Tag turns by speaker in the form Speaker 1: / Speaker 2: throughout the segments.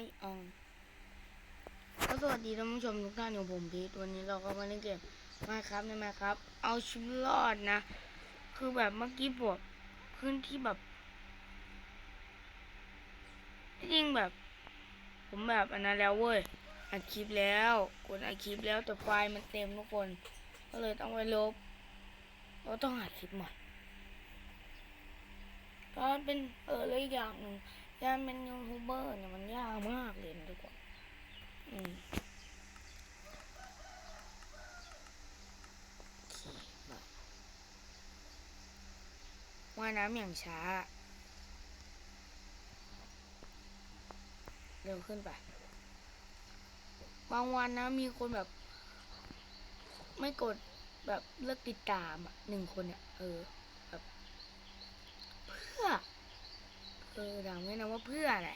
Speaker 1: อยอองก็สวัสดีท่านผู้ชมทุกท่านอยู่ผมพีทวันนี้เราก็มาเล่นเกมมาครับในมาครับ เอาชีวิตรอดนะ คือแบบเมื่อกี้บวกขึ้นที่แบบจริงแบบ ผมแบบอันนั้นแล้วเว้ยอัดคลิปแล้วกดอัดคลิปแล้วแต่ไฟล์มันเต็มทุกคน ก็เลยต้องไปลบเราต้องอัดคลิปใหม่ก็เป็นเออเลยอกอย่างหนึ่ง การเป็นยูทูบเบอร์เนี่ยมันยากมากเลยทุกคนอืมว่ายน้ำอย่างช้า เร็วขึ้นไป บางวันนะมีคนแบบ ไม่กดแบบเลิกติดตามอะหนึ่งคนเนี่ยเออแบบเพื่อ เออถามไว้นะว่าเพื่ออะไร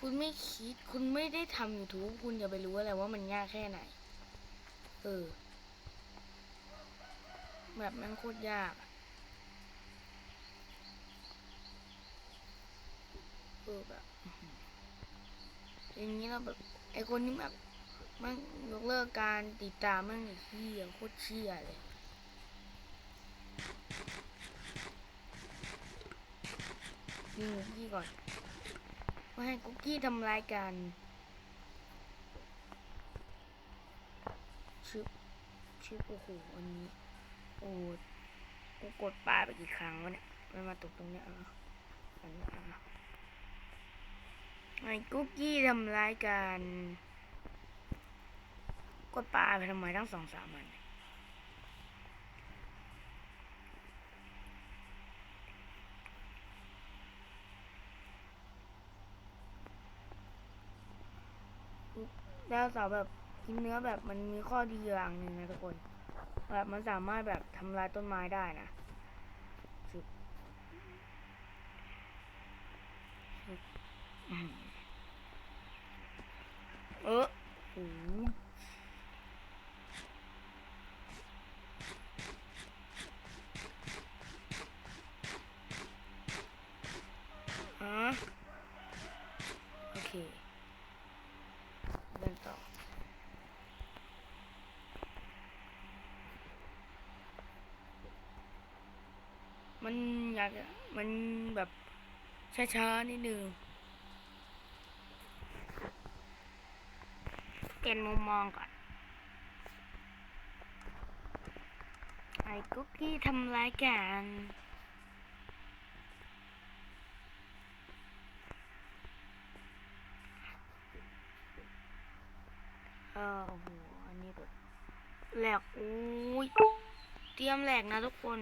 Speaker 1: คุณไม่คิดคุณไม่ได้ทำ YouTube คุณจะไปรู้อะไรว่ามันยากแค่ไหน เออ แบบมันโคตรยาก เออแบบอย่างนี้เราแบบไอคนนี้แบบมันยกเลิกการติดตามมันอ้เหี้ยโคตรเชี่ยเลย ยิงคุกกี้ก่อนไม่ให้คุกกี้ทำลายกันชิบชิบโอ้โหอันนี้โอ้กูกดปลาไปกี่ครั้งวะเนี่ยมันมาตกตรงเนี้ยเอะอันนี้อะไอ้คุกกี้ทำลายกันกดปลาไปทำไมตั้งสองสามอัน ดาวเสาร์แบบกินเนื้อแบบมันมีข้อดีอย่างหนึ่งนะทุกคน แบบมันสามารถแบบทำลายต้นไม้ได้นะเออโอ้โห ฮะโอเคเดินต่อ มันอยากมันแบบช้าๆนิดนึงเกณฑ์มุมมองก่อนไอ้กุ๊กกี้ทำร้ายกันเออโอ้โหอันนี้แบบแหลกอุ้ยเตรียมแหลกนะทุกคน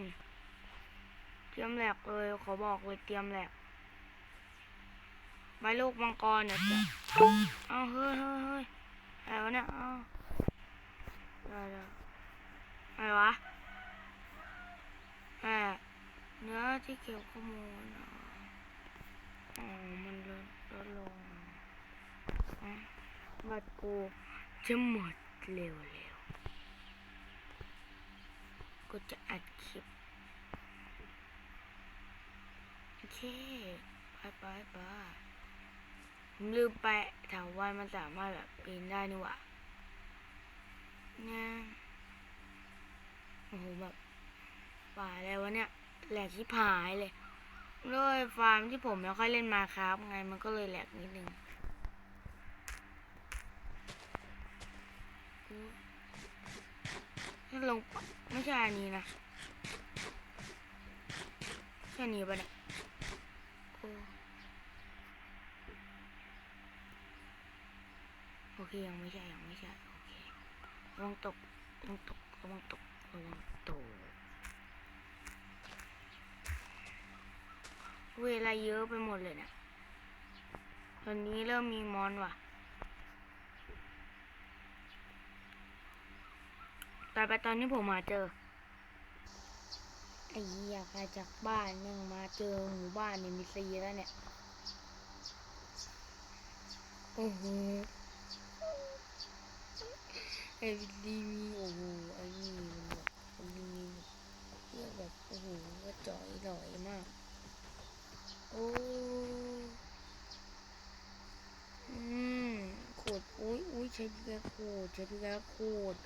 Speaker 1: เตรียมแหลกเลยขอบอกเลยเตรียมแหลกไม้ลูกมังกรเนี่ยจะเอาเฮ้ยเฮ้ยเฮ้ยอะไรวะเนี่ยเอาได้ได้อะไรวะแหมเนื้อที่เกี่ยวข้อมูลอะอ๋อมันลดลดลงอะบัตรกูจะหมดเร็วๆกูจะอัดคลิป โอ เคบายบายบายผมลืมไปถามว่ามันสามารถแบบปีนได้นี่หว่าเนี่ยโอ้โหแบบป่าแล้ววะเนี่ยแหลกที่ผายเลยด้วยฟาร์มที่ผมไม่ค่อยเล่นมาครับไงมันก็เลยแหลกนิดนึงถ้าลงไม่ใช่อันนี้นะใช่นนี้ปะเนี่ย โอ้โอ เคยังไม่ใช่ยังไม่ใช่โอเคระวังตกระวังตกระวังตกระวังตกเวลาเยอะไปหมดเลยเนะตอนนี้เริ่มมีมอนว่ะแต่ไปตอนนี้ผมมาเจอไอ้เหี้ยไปจากบ้านยังมาเจอหมู่บ้านในมิซีแล้วเนี่ย โอ้โห ไอ้วิลลี่มีโอ้โหไอ้นี่มันแบบไอ้นี่มีเรียกแบบโอ้โหว่าจ่อยหล่อยมาก โอ้ใช้พิกแอคโคดใช้พิกแอคโคด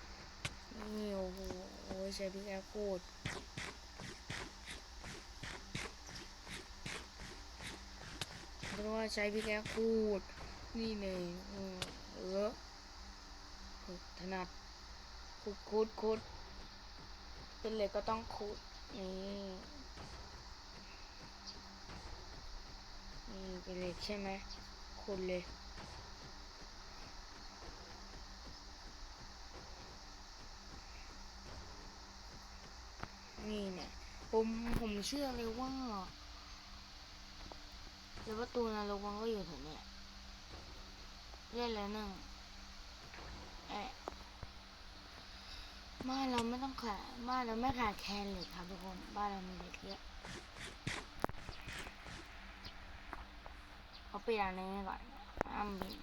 Speaker 1: นี่โอ้โหโอ้ยใช้พิกแอคโคดเพราะว่าใช้พิกแอคโคดนี่เลยเออ ถนัดขุดขุดขุดเป็นเหล็กก็ต้องขุดนี่นี่เป็นเหล็กใช่ไหมขุดเลยนี่เนี่ยผมผมเชื่อเลยว่าแล้วประตูนรกมันก็อยู่แถวเนี้ยเล่นแล้วหนึ่งเอะ บ้านเราไม่ต้องขาดบ้านเราไม่ขาดแคลนเลยครับทุกคนบ้านเรามีเหล็กเยอะเอาไปอย่างนี้ก่อนอ้ำบิน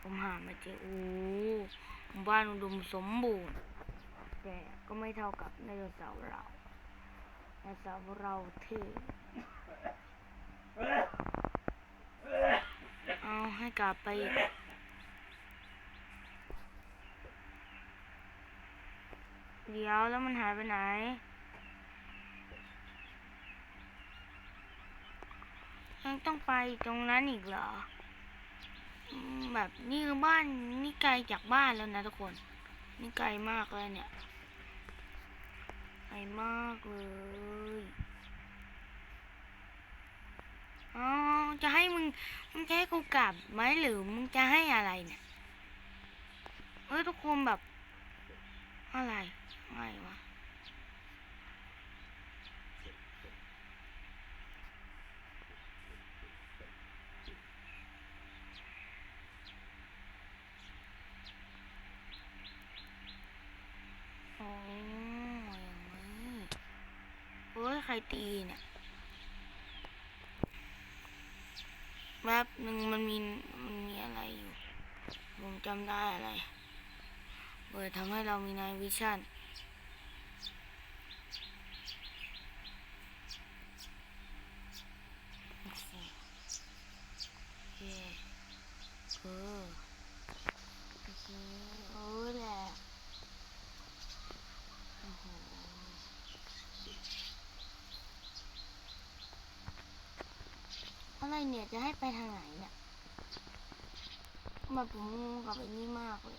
Speaker 1: ผมหามาเจอโอ้หมู่บ้านอุดมสมบูรณ์แต่ก็ไม่เท่ากับไดโนเสาร์เราไดโนเสาร์เราเท่เอาให้กลับไปอีก เดี๋ยวแล้วมันหายไปไหน ยังต้องไปตรงนั้นอีกเหรอ แบบนี่คือบ้านนี่ไกลจากบ้านแล้วนะทุกคน นี่ไกลมากเลยเนี่ย ไกลมากเลยอ๋อจะให้มึง มึงจะให้กูกลับไหมหรือมึงจะให้อะไรเนี่ย เฮ้ยทุกคนแบบ อะไรอะไงวะอ๋ออย่างนี้เฮ้ยใครตีเนี่ยแป๊บหนึ่งมันมีมันมีอะไรอยู่ ผมจำได้อะไร เปิดทำให้เรามีนายวิชั่นโอเคเออโอเคเออแหละโอ้โหอะไรเนี่ย จะให้ไปทางไหนเนี่ยแบบผมกับไอ้นี่มากเลย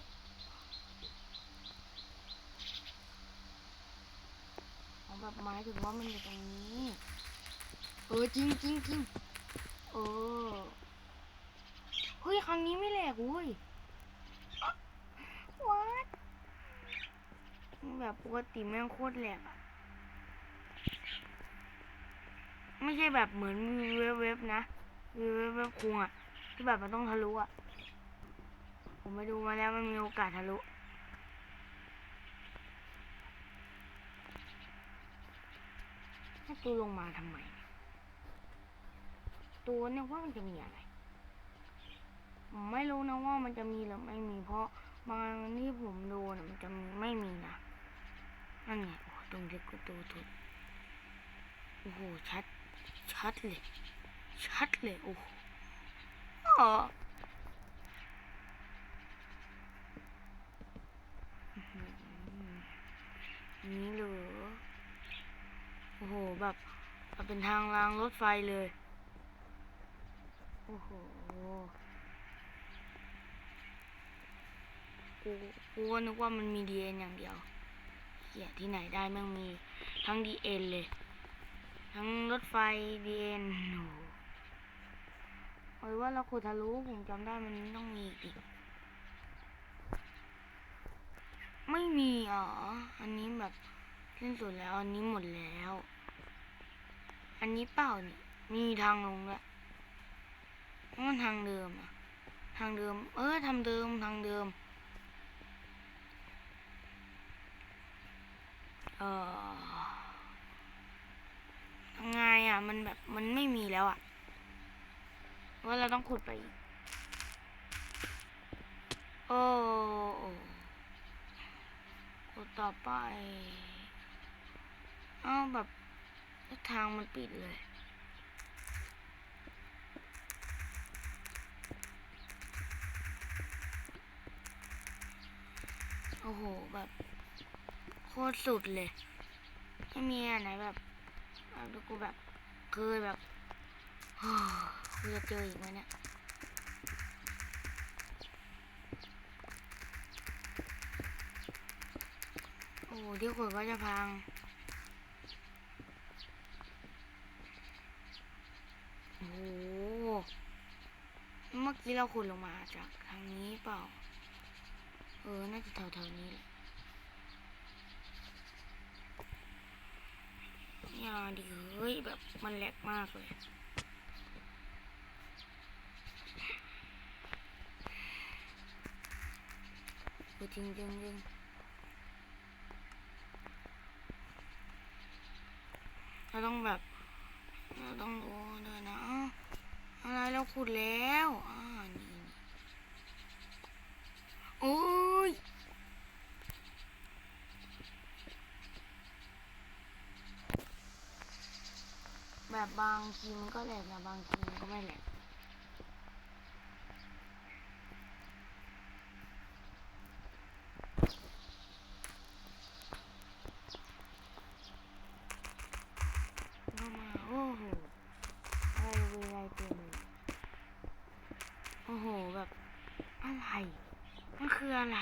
Speaker 1: ผม แบบหมายถึงว่ามันอยู่ตรงนี้ เออจริงจริงจริงเออ เฮ้ยครั้งนี้ไม่แหลกเว้ยวัดแบบปกติแม่งโคตรแหลกอะไม่ใช่แบบเหมือนวีเว็บเว็บนะวีเว็บเว็บคุงอะที่แบบมันต้องทะลุอะผมไปดูมาแล้วมันมีโอกาสทะลุ ให้ตัวลงมาทำไม ตัวเนี่ยว่ามันจะมีอะไรผมไม่รู้นะว่ามันจะมีหรือไม่มี เพราะบางที่ผมดูเนี่ยมันจะมีไม่มีนะนั่นไงโอ้ตรงที่กูดูถูกโอ้โหชัด ชัดเลย ชัดเลยโอ้โหอ๋อนี่เหรอ โอ้โห แบบเป็นทางรางรถไฟเลย โอ้โห กูกูก็นึกว่ามันมีดีเอ็นอย่างเดียวเหี้ยที่ไหนได้แม่งมีทั้งดีเอ็นเลย ทั้งรถไฟดีเอ็นโอ้โหเอาไว้ว่าเราขุดทะลุผมจำได้มันต้องมีอีก ไม่มีอ๋อ อันนี้แบบ สิ้นสุดแล้วอันนี้หมดแล้ว อันนี้เปล่านี่มีทางลงด้วมันทางเดิมอะทางเดิม เออทางเดิมทางเดิม เออยังไงอะ มันแบบมันไม่มีแล้วอะว่าเราต้องขุดไปอีกโอ้ขุดต่อไป อ้าแบบทางมันปิดเลยโอ้โห แบบโคตรสุดเลยไม่มีอันไหนแบบแบบที่กูแบบเคยแบบกูจะเจออีกไหมเนี่ยโอ้โหที่ขุดก็จะพัง โอ้โห เมื่อกี้เราขุดลงมาจากทางนี้เปล่า เออ น่าจะแถวๆนี้แหละอย่าดิเฮ้ยแบบมันแหลกมากเลย จริงจริงจริงเราต้องแบบ เราต้องโอ้เดี๋ยนะ อะไรเราขุดแล้วอ่านี่นี่โอ้ยแบบบางทีมันก็แหลกนะบางทีมันก็ไม่แหลก เข้ามาโอ้โหอะไรเวไรเต็มเลยโอ้โห แบบอะไรมันคืออะไร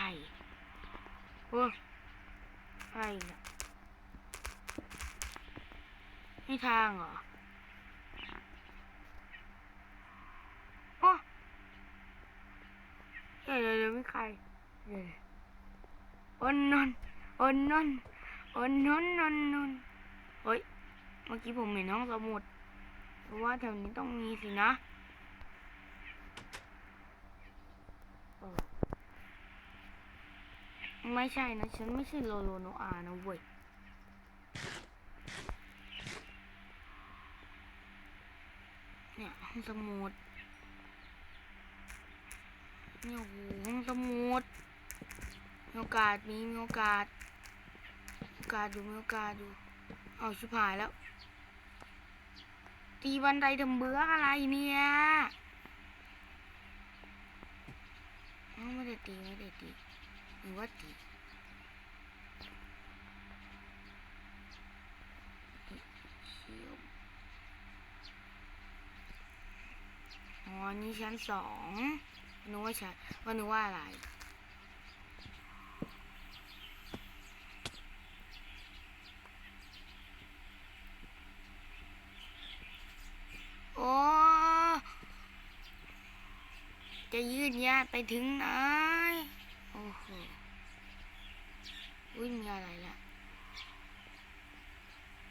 Speaker 1: โอ้อะไรเนี่ยนี่ทางเหรอโอ้เดี๋ยวเดี๋ยวเดี๋ยวไม่ใคร เดี๋ยวโอนนนอนนอนนนนนนนเฮ้ย เมื่อกี้ผมเห็นห้องสมุดเพราะว่าแถวนี้ต้องมีสินะไม่ใช่นะ ฉันไม่ใช่โลโลโนอานะเว้ยเนี่ยห้องสมุดเนี่ยโอ้โหห้องสมุด มีโอกาสมีมีโอกาสโอกาสอยู่มีโอกาสอยู่เอาชิบหายแล้ว ตีบันไดทำเบื้ออะไรเนี่ยไม่ได้ตีไม่ได้ตีหรือว่าตีเชี่ยวอ๋อนี่ชั้นสองนึกว่าชั้นว่านึกว่าอะไร โอ้จะยืดยาดไปถึงไหน โอ้โห อุ้ยมีอะไรละ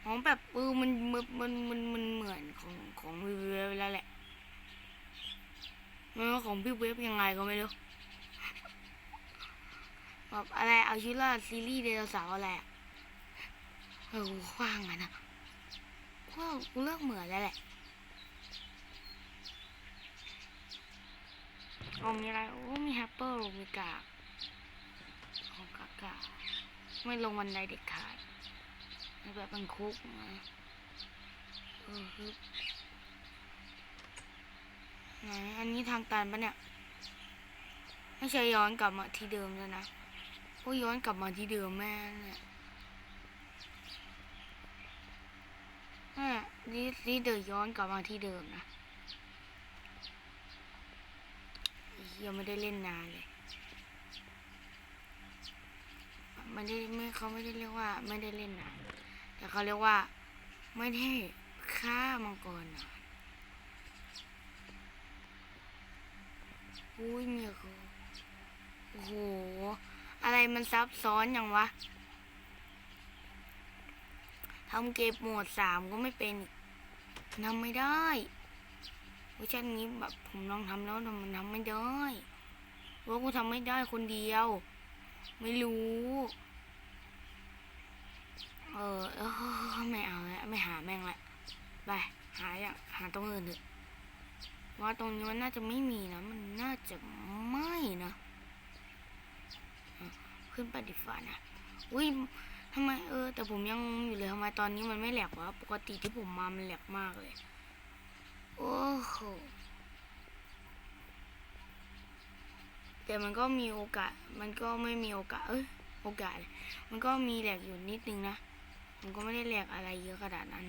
Speaker 1: ของแบบเออมันมันมันมันมันเหมือนของของวิวเวแล้วแหละไม่ว่าของพี่เวฟยังไงก็ไม่รู้แบบอะไรเอาชีวิตรอดซีรีส์ไดโนเสาร์อะไรอะเออคว้างอะนะว่ากูเลิกเหมือนแล้วแหละ อมีอะไร โอ้ มีแฮปเปอร์มีกากโอ้กากาไม่ลงวันใดเด็ดขาดแบบเป็นคุกนะเออฮึไหนอันนี้ทางตันปะเนี่ย ไม่ใช่ย้อนกลับมาที่เดิมแล้วนะโอ้ย้อนกลับมาที่เดิมแม่เนี่ยแม่นี่นี่เดินย้อนกลับมาที่เดิมนะ ยังไม่ได้เล่นนานเลยไม่ได้ไม่เขาไม่ได้เรียกว่า ไม่ได้เล่นนานแต่เขาเรียกว่า ไม่ได้ฆ่ามังกรนานอุ้ยเนี่ยคือโอ้โห อะไรมันซับซ้อนอย่างวะทำเก็บหมดสามก็ไม่เป็นทำไม่ได้ เวอร์ชันนี้แบบผมลองทำแล้วแต่มันทำไม่ได้ว่ากูทำไม่ได้คนเดียว ไม่รู้ เออเออไม่เอาแล้วไม่หาแม่งละไปหาอย่างหาตรงอื่นเถอะว่าตรงนี้มันน่าจะไม่มีนะ มันน่าจะไม่นะ ขึ้นไปดิฟ้านะอุ้ยทำไมเออ แต่ผมยังอยู่เลยทำไมตอนนี้มันไม่แหลกวะปกติที่ผมมามันแหลกมากเลย โอ้โหแต่มันก็มีโอกาส มันก็ไม่มีโอกาส เอ้ย โอกาสเลยมันก็มีแหลกอยู่นิดนึงนะ มันก็ไม่ได้แหลกอะไรเยอะขนาดนั้น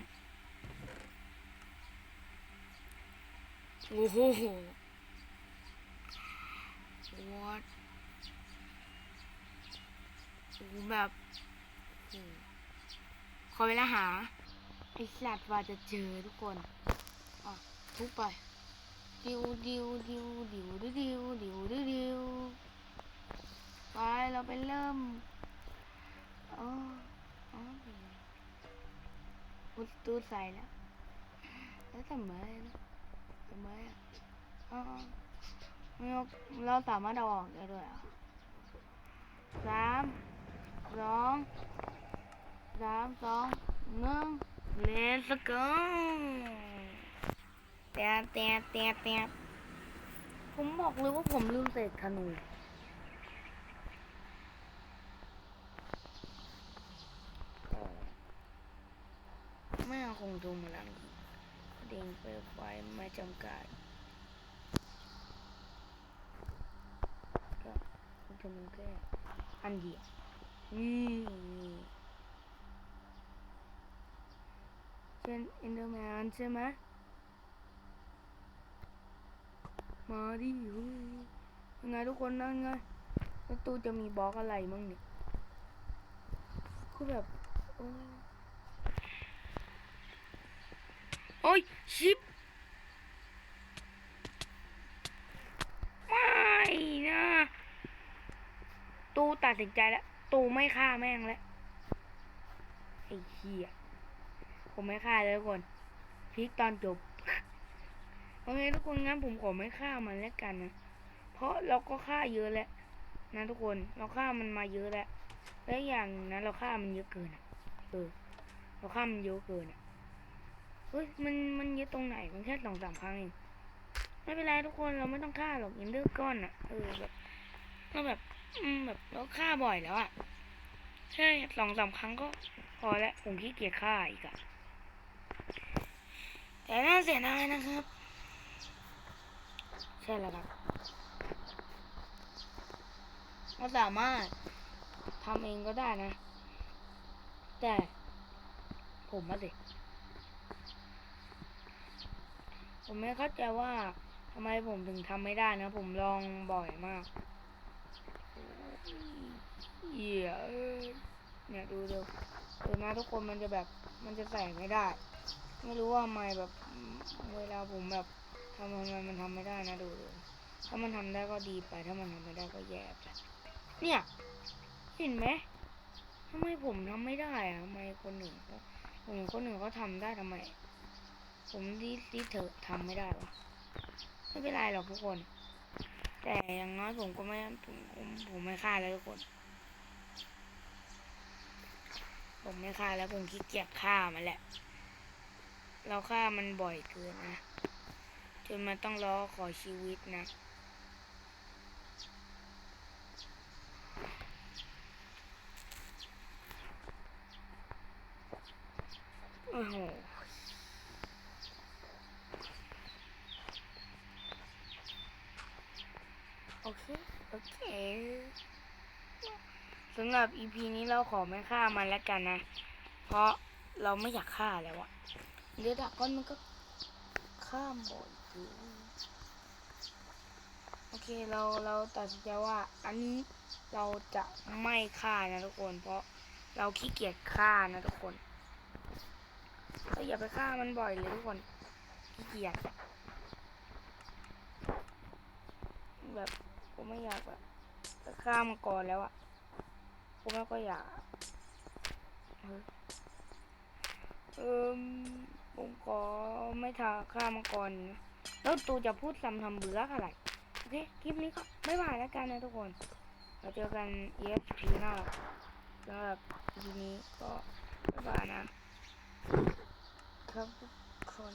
Speaker 1: โอ้โห what โอ้แบบโอ้โหขอเวลาหาไอสัตว์ว่าจะเจอทุกคนอะ ทุบไปดิวดิวดิวดิวดิวดิวดิวดิวไปเราไปเริ่มอ๋ออ๋ออุดตูดใส่แล้วแล้วทำไมนะทำไมอะอ๋อไม่เอาเราสามารถเอาออกได้ด้วยอะสามสองสามสองหนึ่ง let's go แต่แต่แต่แต่ผมบอกเลยว่าผมลืมเสกธนูไม่อคงดูมาลังเด้งเปไฟไม่จำกัดก็มันจะมันแค่อันเดียวนี่เป็นอินเดอร์แมนใช่ไหม มาดิยังไงทุกคนนั่นไงแล้วตู้จะมีบล็อกอะไรมั่งเนี่ยคือแบบโอ้ยโอ้ยชิปไม่นะตูตัดสินใจแล้วตูไม่ฆ่าแม่งแล้วไอ้เหี้ยผมไม่ฆ่าเลยทุกคนพลิกตอนจบ โอเคทุกคนงั้นผมขอไม่ฆ่ามันแล้วกันนะ เพราะเราก็ฆ่าเยอะแล้วนะทุกคน เราฆ่ามันมาเยอะแล้ว และอย่างหนึ่งนะเราฆ่ามันเยอะเกินอะเออ เราฆ่ามันเยอะเกินอะเฮ้ย มันมันเยอะตรงไหน มันแค่สองสามครั้งเอง ไม่เป็นไรทุกคน เราไม่ต้องฆ่าหรอกอินเดอร์ก้อนอะ เออแบบเราแบบ อืมแบบเราฆ่าบ่อยแล้วอะ ใช่สองสามครั้งก็พอแล้วผมขี้เกียจฆ่าอีกอะแต่น่าเสียดายนะครับ ใช่แล้วครับเราสามารถทำเองก็ได้นะ แต่ ผมมาสิ ผมไม่เข้าใจว่าทำไมผมถึงทำไม่ได้นะ ผมลองบ่อยมากเหี้ยเอ้ยเนี่ยดูดูดูนะทุกคนมันจะแบบมันจะใส่ไม่ได้ ไม่รู้ว่าทำไมแบบเวลาผมแบบ ทำทำไมมันทำไม่ได้นะดูดูถ้ามันทำได้ก็ดีไป ถ้ามันทำไม่ได้ก็แย่ไปเนี่ย เห็นไหมทำไมผมทำไม่ได้อะทำไมคนหนึ่งผมคนหนึ่งเขาทำได้ทำไม ผมดีดเถอะทำไม่ได้วะไม่เป็นไรหรอกทุกคน แต่อย่างน้อยผมก็ไม่ผมผมผมไม่ฆ่าแล้วทุกคน ผมไม่ฆ่าแล้วผมขี้เกียจฆ่ามันแหละ เราฆ่ามันบ่อยเกินนะ จนมันต้องรอขอชีวิตนะ โอ้โหโอเค โอเคสำหรับ EP นี้เราขอไม่ฆ่ามันแล้วกันนะ เพราะเราไม่อยากฆ่าแล้วอะเรือดักก้อนมันก็ข้ามบ่อย โอเคเราเราตัดสินใจว่าอันนี้เราจะไม่ฆ่านะทุกคน เพราะเราขี้เกียจฆ่านะทุกคนเราอย่าไปฆ่ามันบ่อยเลยทุกคนขี้เกียจแบบผมไม่อยากแบบฆ่ามันก่อนแล้วอะผมไม่ก็อยากเออเออผมขอไม่ทาฆ่ามันก่อนนะ แล้วตูจะพูดซ้ำทำเบื่ออะไร โอเค คลิปนี้ก็ไม่บาแล้วกันนะทุกคน เราเจอกัน ESP หน้าสำหรับทีนี้ก็บ๊ายบายนะครับทุกคน